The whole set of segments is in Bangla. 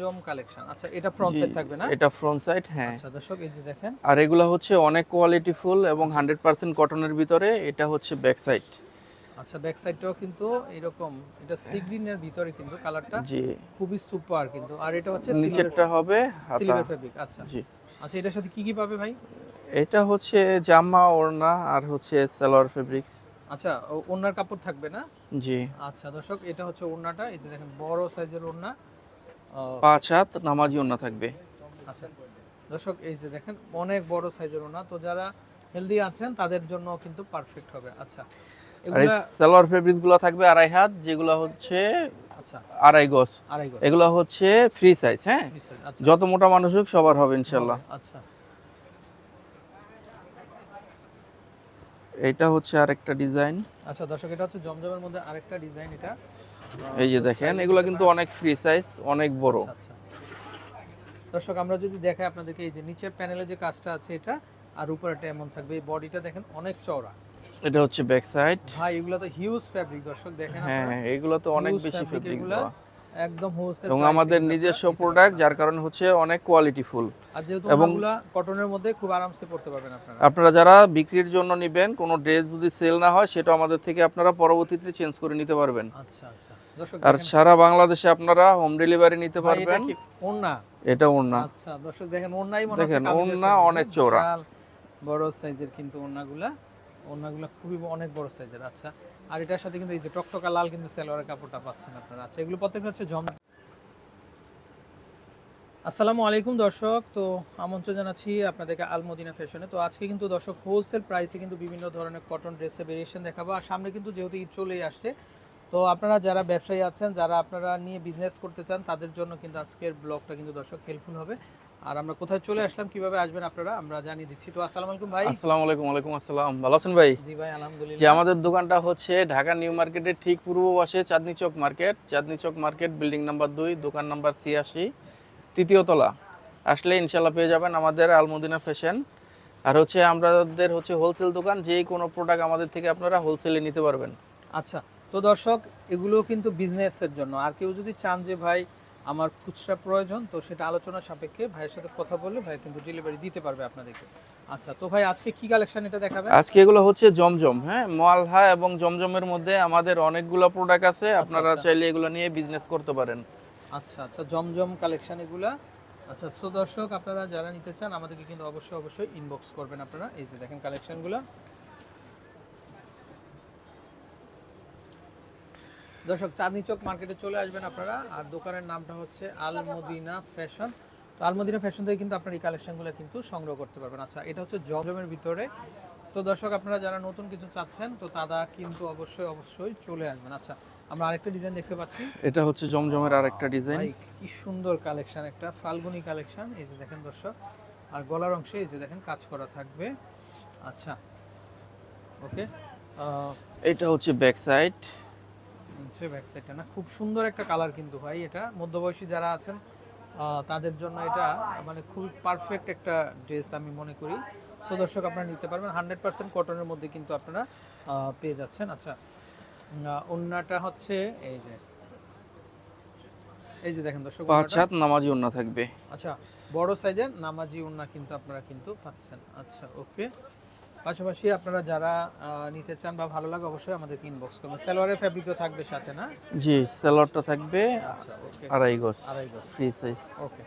জমজম কালেকশন আচ্ছা এটা ফ্রন্ট সাইড থাকবে না? এটা ফ্রন্ট সাইড হ্যাঁ। আচ্ছা দর্শক এই যে দেখেন। আর এগুলা হচ্ছে অনেক কোয়ালিটি ফুল এবং হান্ড্রেড পার্সেন্ট কটনের ভিতরে এটা হচ্ছে ব্যাক সাইড আচ্ছা ব্যাক সাইডটাও কিন্তু এরকম। এটা সি গ্রিনের ভিতরে কিন্তু কালারটা জি। খুবই সুপার কিন্তু। আর এটা হচ্ছে নিচেরটা হবে সিলভার ফেব্রিক আচ্ছা। জি। আচ্ছা এটার সাথে কি কি পাবে ভাই? এটা হচ্ছে জামা ওড়না আর হচ্ছে সালোয়ার ফেব্রিক্স আচ্ছা ওড়নার কাপড় থাকবে না? জি। আচ্ছা দর্শক এটা হচ্ছে ওড়নাটা। এই যে দেখেন বড় সাইজের ওড়না। পাঁচ হাত নামাজি ওড়না থাকবে। আচ্ছা। দর্শক এই যে দেখেন অনেক বড় সাইজের ওড়না। তো যারা হেলদি আছেন তাদের জন্য কিন্তু পারফেক্ট হবে। আচ্ছা। আর এগুলা সালোয়ার ফেব্রিক্স থাকবে আড়াই হাত যেগুলো হচ্ছে আচ্ছা। আড়াই গজ। এগুলো হচ্ছে ফ্রি সাইজ হ্যাঁ? আচ্ছা। যত মোটা মানুষ হোক সবার হবে ইনশাল্লাহ আচ্ছা। এটা হচ্ছে আরেকটা ডিজাইন আচ্ছা দর্শক এটা হচ্ছে জমজমের মধ্যে আরেকটা ডিজাইন এটা। এই যে দেখেন এগুলো কিন্তু অনেক ফ্রি সাইজ অনেক বড়। আচ্ছা আচ্ছা। দর্শক আমরা যদি দেখাই আপনাদেরকে এই যে নিচের প্যানেলে যে কাজটা আছে এটা আর উপরেটা এমন থাকবে এই বডিটা দেখেন অনেক চওড়া। এটা হচ্ছে ব্যাক সাইড ভাই এগুলো তো হিউজ ফ্যাব্রিক দর্শক দেখেন হ্যাঁ এগুলো তো অনেক বেশি ফেব্রিক এগুলা। একদম হোলসেল এবং আমাদের নিজস্ব প্রোডাক্ট যার কারণে হচ্ছে অনেক কোয়ালিটি ফুল এবং- কটনের মধ্যে খুব আরামসে পড়তে পারবেন আপনারা। আপনারা যারা বিক্রির জন্য নেবেন কোনো ড্রেস যদি সেল না হয় সেটা আমাদের থেকে আপনারা পরবর্তীতে চেঞ্জ করে নিতে পারবেন। আচ্ছা আচ্ছা। আর সারা বাংলাদেশে আপনারা হোম ডেলিভারি নিতে পারবেন। কি ওড়না? এটা ওড়না। আচ্ছা দর্শক দেখেন ওড়নাই মনে দেখেন, ওড়না অনেক চওড়া। বড় সাইজের কিন্তু ওড়নাগুলা। ওড়নাগুলা খুবই অনেক বড় সাইজের আচ্ছা। আর এটার সাথে কিন্তু এই যে টকটকা লাল কিন্তু সালোয়ারের কাপড়টা পাচ্ছেন আপনারা। আচ্ছা এগুলো প্রত্যেকটা হচ্ছে জম আসসালামু আলাইকুম দর্শক। তো আমন্ত্রণ জানাচ্ছি আপনাদেরকে আলমদিনা ফ্যাশনে। তো আজকে কিন্তু দর্শক হোলসেল প্রাইসে কিন্তু বিভিন্ন ধরনের কটন ড্রেসের ভেরিয়েশন দেখাবো। আর সামনে কিন্তু যেহেতু ঈদ চলেই আসছে, তো আপনারা যারা ব্যবসায়ী আছেন, যারা আপনারা নিয়ে বিজনেস করতে চান, তাদের জন্য কিন্তু আজকের ব্লগটা কিন্তু দর্শক হেল্পফুল হবে। আর আমরা কোথায় চলে আসলাম কীভাবে আসবেন আপনারা আমরা জানিয়ে দিচ্ছি। তো আসসালামু আলাইকুম ভাই। আসসালামু আলাইকুম ওয়ালাইকুম আসসালাম। ভালো আছেন ভাই? জি ভাই যে আলহামদুলিল্লাহ আমাদের দোকানটা হচ্ছে ঢাকা নিউ মার্কেটের ঠিক পূর্ব পাশে Chandni Chowk market. Chandni Chowk market building number দুই দোকান নাম্বার ছিয়াশি তৃতীয় তলা। আসলে ইনশাল্লাহ পেয়ে যাবেন আমাদের আলমদিনা ফ্যাশন। আর হচ্ছে আমাদের হচ্ছে হোলসেল দোকান যে কোনো প্রোডাক্ট আমাদের থেকে আপনারা হোলসেলে নিতে পারবেন। আচ্ছা তো দর্শক এগুলো কিন্তু বিজনেসের জন্য। আর কেউ যদি চান যে ভাই আমার খুচরা প্রয়োজন তো সেটা আলোচনা সাপেক্ষে ভাইয়ের সাথে কথা বললে ভাই কিন্তু ডেলিভারি দিতে পারবে আপনাদেরকে। আচ্ছা তো ভাই আজকে কি কালেকশন এটা দেখাবে? আজকে এগুলো হচ্ছে জমজম হ্যাঁ? মালহা এবং জমজমের মধ্যে আমাদের অনেকগুলো প্রোডাক্ট আছে। আপনারা আচ্ছা। চাইলে এগুলো নিয়ে বিজনেস করতে পারেন। আচ্ছা আচ্ছা জমজম কালেকশন এগুলা। আচ্ছা তো দর্শক আপনারা যারা নিতে চান আমাদেরকে কিন্তু অবশ্যই অবশ্যই ইনবক্স করবেন আপনারা। এই যে দেখেন কালেকশনগুলো দর্শক চাঁদনি চক মার্কেটে চলে আসবেন আপনারা। আর দোকানের নামটা হচ্ছে আলমদিনা ফ্যাশন। তো আলমদিনা ফ্যাশন থেকে কিন্তু আপনার এই কালেকশনগুলো কিন্তু সংগ্রহ করতে পারবেন। আচ্ছা এটা হচ্ছে জমজমের ভিতরে। তো দর্শক আপনারা যারা নতুন কিছু চাচ্ছেন তো তারা কিন্তু অবশ্যই অবশ্যই চলে আসবেন। আচ্ছা আমরা আরেকটা ডিজাইন দেখতে পাচ্ছি। এটা হচ্ছে জমজমের আরেকটা ডিজাইন। কি সুন্দর কালেকশন একটা ফাল্গুনি কালেকশন। এই যে দেখেন দর্শক আর গলার অংশে এই যে দেখেন কাজ করা থাকবে। আচ্ছা ওকে এটা হচ্ছে ব্যাক সাইড। হচ্ছে ব্যাক সাইডটা না খুব সুন্দর একটা কালার কিন্তু ভাই এটা। মধ্যবয়সী যারা আছেন তাদের জন্য এটা মানে খুব পারফেক্ট একটা ড্রেস আমি মনে করি। সো দর্শক আপনারা নিতে পারবেন। হান্ড্রেড পার্সেন্ট কটনের মধ্যে কিন্তু আপনারা পেয়ে যাচ্ছেন। আচ্ছা উম, হচ্ছে এই যে এই যে দেখেন দর্শক পাঁচ ওড়নাটা। নামাজি ওড়না থাকবে। আচ্ছা বড় সাইজের নামাজি ওড়না কিন্তু আপনারা কিন্তু পাচ্ছেন। আচ্ছা ওকে পাশাপাশি আপনারা যারা নিতে চান বা ভালো লাগে অবশ্যই আমাদেরকে ইনবক্স করবেন। সালোয়ারের ফ্যাব্রিক তো থাকবে সাথে না? জি সালোয়ারটা থাকবে। আচ্ছা ওকে আড়াই গজ। আড়াই গজ। ফ্রি সাইজ ওকে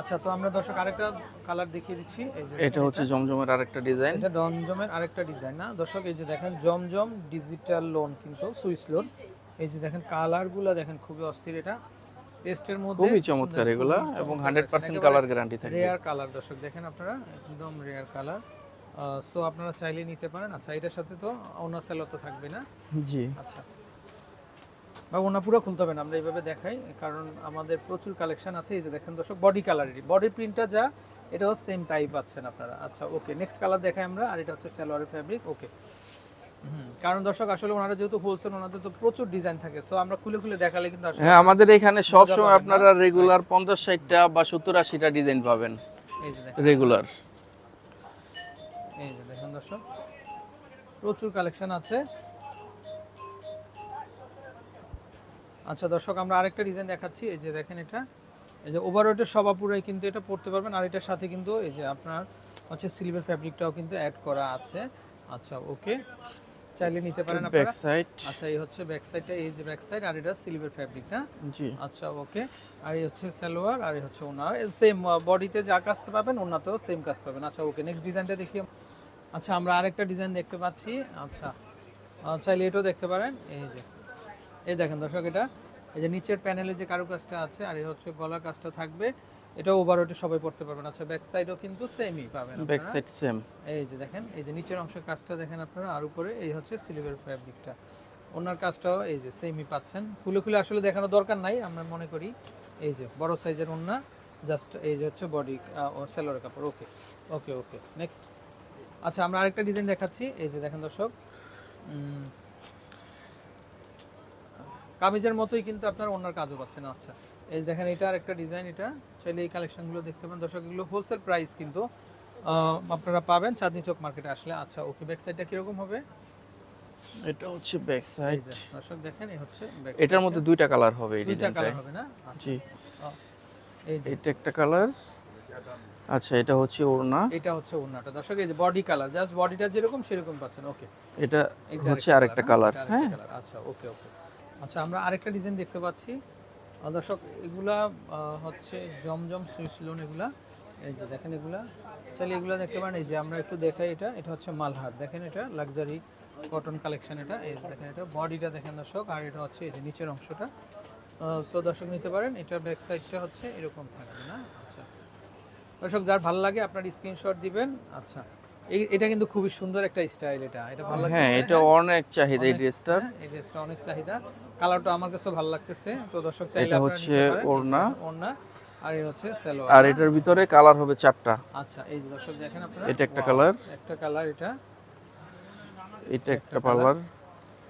আচ্ছা তো আমরা দর্শক আরেকটা কালার দেখিয়ে দিচ্ছি। এই যে এটা হচ্ছে জমজমের আরেকটা ডিজাইন এটা জমজমের আরেকটা ডিজাইন না? দর্শক এই যে দেখেন জমজম ডিজিটাল লোন কিন্তু সুইস লোন এই যে দেখেন কালারগুলো দেখেন খুবই অস্থির এটা। পেস্টের মধ্যে খুবই চমৎকার এগুলা এবং হান্ড্রেড পার্সেন্ট কালার গ্যারান্টি থাকে রেয়ার কালার দর্শক দেখেন আপনারা একদম রেয়ার কালার সো আপনারা চাইলে নিতে পারেন। আচ্ছা এটার সাথে তো ওনা সেলো তো থাকবে না? জি। আচ্ছা। বা ওনা পুরো খুলতে হবে না আমরা এইভাবে দেখাই কারণ আমাদের প্রচুর কালেকশন আছে। এই যে দেখেন দর্শক বডি কালারেরই বডি প্রিন্টটা যা এটাও সেম টাই পাচ্ছেন আপনারা। আচ্ছা ওকে নেক্সট কালার দেখাই আমরা আর এটা হচ্ছে সালোয়ারের ফ্যাব্রিক ওকে কারণ দর্শক আসলে ওনারা যেহেতু হোলসেল ওনাদের তো প্রচুর ডিজাইন থাকে সো আমরা খুলে খুলে দেখালে কিন্তু আসলে হ্যাঁ আমাদের এখানে সব মজা সময় আপনারা রেগুলার পঞ্চাশ ষাটটা বা সত্তর আশিটা ডিজাইন পাবেন। এই যে রেগুলার এই যে দেখেন দর্শক প্রচুর কালেকশন আছে। আচ্ছা দর্শক আমরা আরেকটা ডিজাইন দেখাচ্ছি। এই যে দেখেন এটা। এই যে ওভারওয়েটের সবাপুরাই কিন্তু এটা পড়তে পারবেন। আর এটার সাথে কিন্তু এই যে আপনার হচ্ছে সিলভার ফ্যাব্রিকটাও কিন্তু অ্যাড করা আছে। আচ্ছা ওকে চাইলে নিতে পারেন ব্যাক আপনারা। সাইড আচ্ছা এই হচ্ছে ব্যাক সাইডটা এই যে ব্যাক সাইড আর এটা সিলভার ফ্যাব্রিক না জি। আচ্ছা ওকে আর এই হচ্ছে সালোয়ার আর এই হচ্ছে ওনা। সেম বডিতে যা কাজতে পাবেন ওনাতেও সেম কাজ পাবেন। আচ্ছা ওকে নেক্সট ডিজাইনটা দেখি আচ্ছা আমরা আরেকটা ডিজাইন দেখতে পাচ্ছি। আচ্ছা আহ, চাইলে এটাও দেখতে পারেন। এই যে এই দেখেন দর্শক এটা এই যে নিচের প্যানেলে যে কারুকাজটা আছে আর এই হচ্ছে গলার কাজটা থাকবে। এটা ওভার ওভারওয়েটে সবাই পড়তে পারবেন। আচ্ছা ব্যাক সাইডও কিন্তু সেমই পাবেন ব্যাক সাইড সেম এই যে দেখেন এই যে নিচের অংশের কাজটা দেখেন আপনারা আর উপরে এই হচ্ছে সিলভার ফ্যাব্রিকটা ওনার কাজটাও এই যে সেমই পাচ্ছেন। খুলে খুলে আসলে দেখানো দরকার নাই আমরা মনে করি। এই যে বড় সাইজের ওন্না জাস্ট এই যে হচ্ছে বডি ও সেলোর কাপড় ওকে ওকে ওকে নেক্সট আচ্ছা আমরা আরেকটা ডিজাইন দেখাচ্ছি। এই যে দেখেন দর্শক কামিজের মতোই কিন্তু আপনার ওনার কাজও পাচ্ছেন। আচ্ছা এই যে দেখেন এটা আরেকটা ডিজাইন এটা চাইলে এই কালেকশনগুলো দেখতে পারেন। দর্শক এগুলো হোলসেল প্রাইস কিন্তু আপনারা পাবেন চাঁদনি চক মার্কেটে আসলে। আচ্ছা ওকে ব্যাক সাইডটা কীরকম হবে? এটা হচ্ছে ব্যাক সাইড দর্শক দেখেন এই হচ্ছে এটার মধ্যে দুইটা কালার হবে এই দুইটা কালার হবে না? আচ্ছা, জি। এই যে। এটা একটা কালার আচ্ছা এটা হচ্ছে ওড়না। এটা হচ্ছে ওন্নাটা দর্শক এই যে বডি কালার জাস্ট বডিটা যেরকম সেরকম পাচ্ছেন ওকে এটা হচ্ছে আরেকটা কালার হ্যাঁ। আচ্ছা ওকে ওকে আচ্ছা আমরা আরেকটা ডিজাইন দেখতে পাচ্ছি। দর্শক এগুলা হচ্ছে জমজম সুইস লোন এগুলা। এই যে দেখেন এগুলা। চাইলে এগুলা দেখতে পারেন এই যে আমরা একটু দেখাই এটা। এটা হচ্ছে মালহার। দেখেন এটা লাক্সারি কটন কালেকশন এটা। এই দেখেন এটা বডিটা দেখেন দর্শক আর এটা হচ্ছে এই যে নিচের অংশটা। সো দর্শক নিতে পারেন। এটা ব্যাক সাইডটা হচ্ছে এরকম থাকবে না? দর্শক যার ভালো লাগে আপনার স্ক্রিনশট দিবেন। আচ্ছা এটা কিন্তু খুবই সুন্দর একটা স্টাইল এটা। এটা ভালো লাগে হ্যাঁ এটা অনেক চাহিদা এই ড্রেসটার। হ্যাঁ, এই ড্রেসটা অনেক চাহিদা। কালারটা আমার কাছে ভালো লাগতেছে। তো দর্শক চাইলে এটা হচ্ছে। ওড়না। ওড়না আর এই হচ্ছে সালোয়ার। আর এটার ভিতরে কালার হবে চারটা। আচ্ছা এই যে দর্শক দেখেন আপনারা। এটা একটা কালার। একটা কালার এটা। এটা একটা কালার।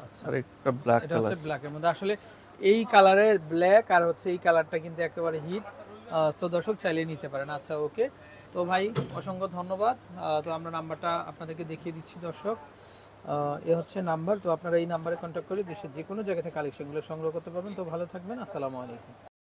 আচ্ছা। আর একটা ব্ল্যাক কালার এটা হচ্ছে ব্ল্যাকের মধ্যে। আসলে এই কালারের ব্ল্যাক আর হচ্ছে এই কালারটা কিন্তু একেবারে হিট সো দর্শক চাইলে নিতে পারেন। আচ্ছা ওকে। তো ভাই, অসংখ্য ধন্যবাদ। তো আমরা নাম্বারটা আপনাদেরকে দেখিয়ে দিচ্ছি, দর্শক। এ হচ্ছে নাম্বার। তো আপনারা এই নাম্বারে কন্ট্যাক্ট করে দেশের যে কোনো জায়গা থেকে কালেকশনগুলো সংগ্রহ করতে পারবেন। তো ভালো থাকবেন। আসসালামু আলাইকুম।